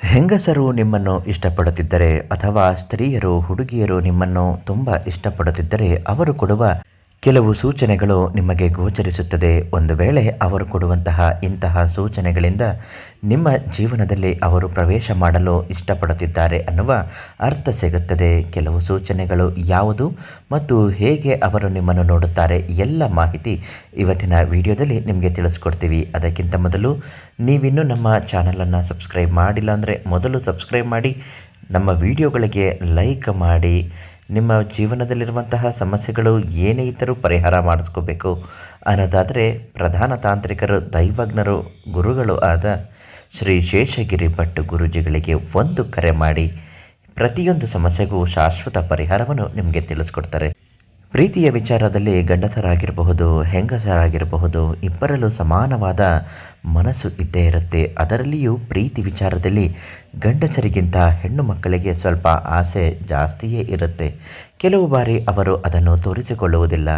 ಹೆಂಗಸರು ನಿಮ್ಮನ್ನು ಇಷ್ಟಪಡುತ್ತಿದ್ದರೆ ಅಥವಾ ಸ್ತ್ರೀಯರು ಹುಡುಗಿಯರು ನಿಮ್ಮನ್ನು ತುಂಬ ಇಷ್ಟಪಡುತ್ತಿದ್ದರೆ ಅವರು ಕೊಡುವ ಕೆಲವು ಸೂಚನೆಗಳು ನಿಮಗೆ ಗೋಚರಿಸುತ್ತದೆ. ಒಂದು ವೇಳೆ ಅವರು ಕೊಡುವಂತಹ ಇಂತಹ ಸೂಚನೆಗಳಿಂದ ನಿಮ್ಮ ಜೀವನದಲ್ಲಿ ಅವರು ಪ್ರವೇಶ ಮಾಡಲು ಇಷ್ಟಪಡುತ್ತಿದ್ದಾರೆ ಅನ್ನುವ ಅರ್ಥ ಸಿಗುತ್ತದೆ. ಕೆಲವು ಸೂಚನೆಗಳು ಯಾವುದು ಮತ್ತು ಹೇಗೆ ಅವರು ನಿಮ್ಮನ್ನು ನೋಡುತ್ತಾರೆ ಎಲ್ಲ ಮಾಹಿತಿ ಇವತ್ತಿನ ವಿಡಿಯೋದಲ್ಲಿ ನಿಮಗೆ ತಿಳಿಸ್ಕೊಡ್ತೀವಿ. ಅದಕ್ಕಿಂತ ಮೊದಲು ನೀವಿನ್ನೂ ನಮ್ಮ ಚಾನಲನ್ನು ಸಬ್ಸ್ಕ್ರೈಬ್ ಮಾಡಿಲ್ಲ ಅಂದರೆ ಮೊದಲು ಸಬ್ಸ್ಕ್ರೈಬ್ ಮಾಡಿ, ನಮ್ಮ ವಿಡಿಯೋಗಳಿಗೆ ಲೈಕ್ ಮಾಡಿ ನಿಮ್ಮ ಜೀವನದಲ್ಲಿರುವಂತಹ ಸಮಸ್ಯೆಗಳು ಏನೇ ಇದ್ದರೂ ಪರಿಹಾರ ಮಾಡಿಸ್ಕೋಬೇಕು. ಅನ್ನೋದಾದರೆ ಪ್ರಧಾನ ತಾಂತ್ರಿಕರು, ದೈವಜ್ಞರು, ಗುರುಗಳು ಆದ ಶ್ರೀ ಶೇಷಗಿರಿ ಭಟ್ ಗುರುಜಿಗಳಿಗೆ ಒಂದು ಕರೆ ಮಾಡಿ ಪ್ರತಿಯೊಂದು ಸಮಸ್ಯೆಗೂ ಶಾಶ್ವತ ಪರಿಹಾರವನ್ನು ನಿಮಗೆ ತಿಳಿಸ್ಕೊಡ್ತಾರೆ. ಪ್ರೀತಿಯ ವಿಚಾರದಲ್ಲಿ ಗಂಡಸರಾಗಿರಬಹುದು, ಹೆಂಗಸರಾಗಿರಬಹುದು, ಇಬ್ಬರಲ್ಲೂ ಸಮಾನವಾದ ಮನಸ್ಸು ಇದ್ದೇ ಇರುತ್ತೆ. ಅದರಲ್ಲಿಯೂ ಪ್ರೀತಿ ವಿಚಾರದಲ್ಲಿ ಗಂಡಸರಿಗಿಂತ ಹೆಣ್ಣು ಮಕ್ಕಳಿಗೆ ಸ್ವಲ್ಪ ಆಸೆ ಜಾಸ್ತಿಯೇ ಇರುತ್ತೆ. ಕೆಲವು ಬಾರಿ ಅವರು ಅದನ್ನು ತೋರಿಸಿಕೊಳ್ಳುವುದಿಲ್ಲ.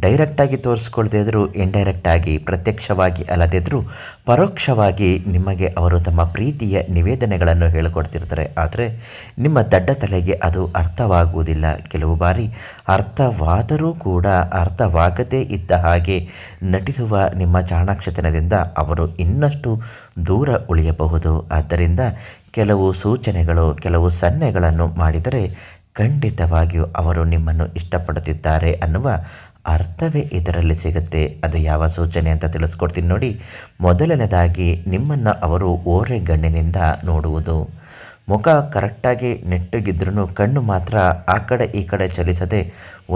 ಡೈರೆಕ್ಟಾಗಿ ತೋರಿಸ್ಕೊಳ್ದೇ ಇದ್ದರೂ ಇಂಡೈರೆಕ್ಟಾಗಿ ಪ್ರತ್ಯಕ್ಷವಾಗಿ ಅಲ್ಲದಿದ್ದರೂ ಪರೋಕ್ಷವಾಗಿ ನಿಮಗೆ ಅವರು ತಮ್ಮ ಪ್ರೀತಿಯ ನಿವೇದನೆಗಳನ್ನು ಹೇಳಿಕೊಡ್ತಿರ್ತಾರೆ. ಆದರೆ, ನಿಮ್ಮ ದಡ್ಡ ತಲೆಗೆ ಅದು ಅರ್ಥವಾಗುವುದಿಲ್ಲ. ಕೆಲವು ಬಾರಿ ಅರ್ಥವಾದರೂ ಕೂಡ ಅರ್ಥವಾಗದೇ ಇದ್ದ ಹಾಗೆ ನಟಿಸುವ ನಿಮ್ಮ ಚಾಣಾಕ್ಷತನದಿಂದ ಅವರು ಇನ್ನಷ್ಟು ದೂರ ಉಳಿಯಬಹುದು. ಆದ್ದರಿಂದ ಕೆಲವು ಸೂಚನೆಗಳು, ಕೆಲವು ಸನ್ನೆಗಳನ್ನು ಮಾಡಿದರೆ ಖಂಡಿತವಾಗಿಯೂ ಅವರು ನಿಮ್ಮನ್ನು ಇಷ್ಟಪಡುತ್ತಿದ್ದಾರೆ ಅನ್ನುವ ಅರ್ಥವೇ ಇದರಲ್ಲಿ ಸಿಗುತ್ತೆ. ಅದು ಯಾವ ಸೂಚನೆ ಅಂತ ತಿಳಿಸ್ಕೊಡ್ತೀನಿ ನೋಡಿ. ಮೊದಲನೇದಾಗಿ ನಿಮ್ಮನ್ನು ಅವರು ಓರೆಗಣ್ಣಿನಿಂದ ನೋಡುವುದು. ಮುಖ ಕರೆಕ್ಟಾಗಿ ನೆಟ್ಟಗಿದ್ರೂ ಕಣ್ಣು ಮಾತ್ರ ಆ ಕಡೆ ಈ ಕಡೆ ಚಲಿಸದೆ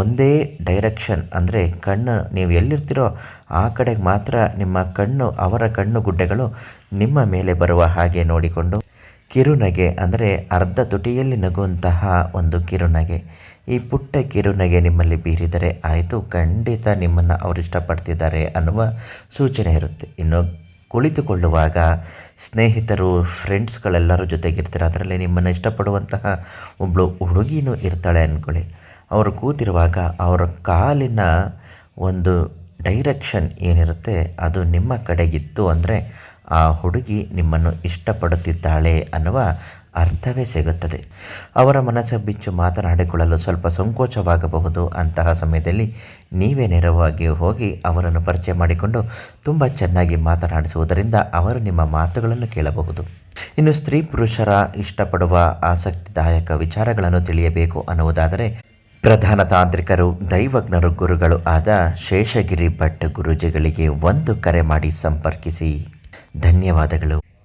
ಒಂದೇ ಡೈರೆಕ್ಷನ್ ಅಂದರೆ ಕಣ್ಣು ನೀವು ಎಲ್ಲಿರ್ತೀರೋ ಆ ಕಡೆಗೆ ಮಾತ್ರ ನಿಮ್ಮ ಕಣ್ಣು, ಅವರ ಕಣ್ಣು ಗುಡ್ಡೆಗಳು ನಿಮ್ಮ ಮೇಲೆ ಬರುವ ಹಾಗೆ ನೋಡಿಕೊಂಡು ಕಿರುನಗೆ, ಅಂದರೆ ಅರ್ಧ ತುಟಿಯಲ್ಲಿ ನಗುವಂತಹ ಒಂದು ಕಿರುನಗೆ. ಈ ಪುಟ್ಟ ಕಿರುನಗೆ ನಿಮ್ಮಲ್ಲಿ ಬೀರಿದರೆ ಆಯಿತು, ಖಂಡಿತ ನಿಮ್ಮನ್ನು ಅವರು ಇಷ್ಟಪಡ್ತಿದ್ದಾರೆ ಅನ್ನುವ ಸೂಚನೆ ಇರುತ್ತೆ. ಇನ್ನು ಕುಳಿತುಕೊಳ್ಳುವಾಗ ಸ್ನೇಹಿತರು ಫ್ರೆಂಡ್ಸ್ಗಳೆಲ್ಲರೂ ಜೊತೆಗಿರ್ತಾರೆ, ಅದರಲ್ಲಿ ನಿಮ್ಮನ್ನು ಇಷ್ಟಪಡುವಂತಹ ಒಬ್ಬಳು ಹುಡುಗಿನೂ ಇರ್ತಾಳೆ ಅಂದ್ಕೊಳ್ಳಿ. ಅವರು ಕೂತಿರುವಾಗ ಅವರ ಕಾಲಿನ ಒಂದು ಡೈರೆಕ್ಷನ್ ಏನಿರುತ್ತೆ ಅದು ನಿಮ್ಮ ಕಡೆಗಿತ್ತು ಅಂದರೆ ಆ ಹುಡುಗಿ ನಿಮ್ಮನ್ನು ಇಷ್ಟಪಡುತ್ತಿದ್ದಾಳೆ ಅನ್ನುವ ಅರ್ಥವೇ ಸಿಗುತ್ತದೆ. ಅವರ ಮನಸ್ಸು ಬಿಚ್ಚು ಮಾತನಾಡಿಕೊಳ್ಳಲು ಸ್ವಲ್ಪ ಸಂಕೋಚವಾಗಬಹುದು. ಅಂತಹ ಸಮಯದಲ್ಲಿ ನೀವೇ ನೇರವಾಗಿ ಹೋಗಿ ಅವರನ್ನು ಪರಿಚಯ ಮಾಡಿಕೊಂಡು ತುಂಬ ಚೆನ್ನಾಗಿ ಮಾತನಾಡಿಸುವುದರಿಂದ ಅವರು ನಿಮ್ಮ ಮಾತುಗಳನ್ನು ಕೇಳಬಹುದು. ಇನ್ನು ಸ್ತ್ರೀ ಪುರುಷರ ಇಷ್ಟಪಡುವ ಆಸಕ್ತಿದಾಯಕ ವಿಚಾರಗಳನ್ನು ತಿಳಿಯಬೇಕು ಅನ್ನುವುದಾದರೆ ಪ್ರಧಾನ ತಾಂತ್ರಿಕರು ದೈವಜ್ಞರು ಗುರುಗಳು ಆದ ಶೇಷಗಿರಿ ಭಟ್ ಗುರುಜಿಗಳಿಗೆ ಒಂದು ಕರೆ ಮಾಡಿ ಸಂಪರ್ಕಿಸಿ. ಧನ್ಯವಾದಗಳು.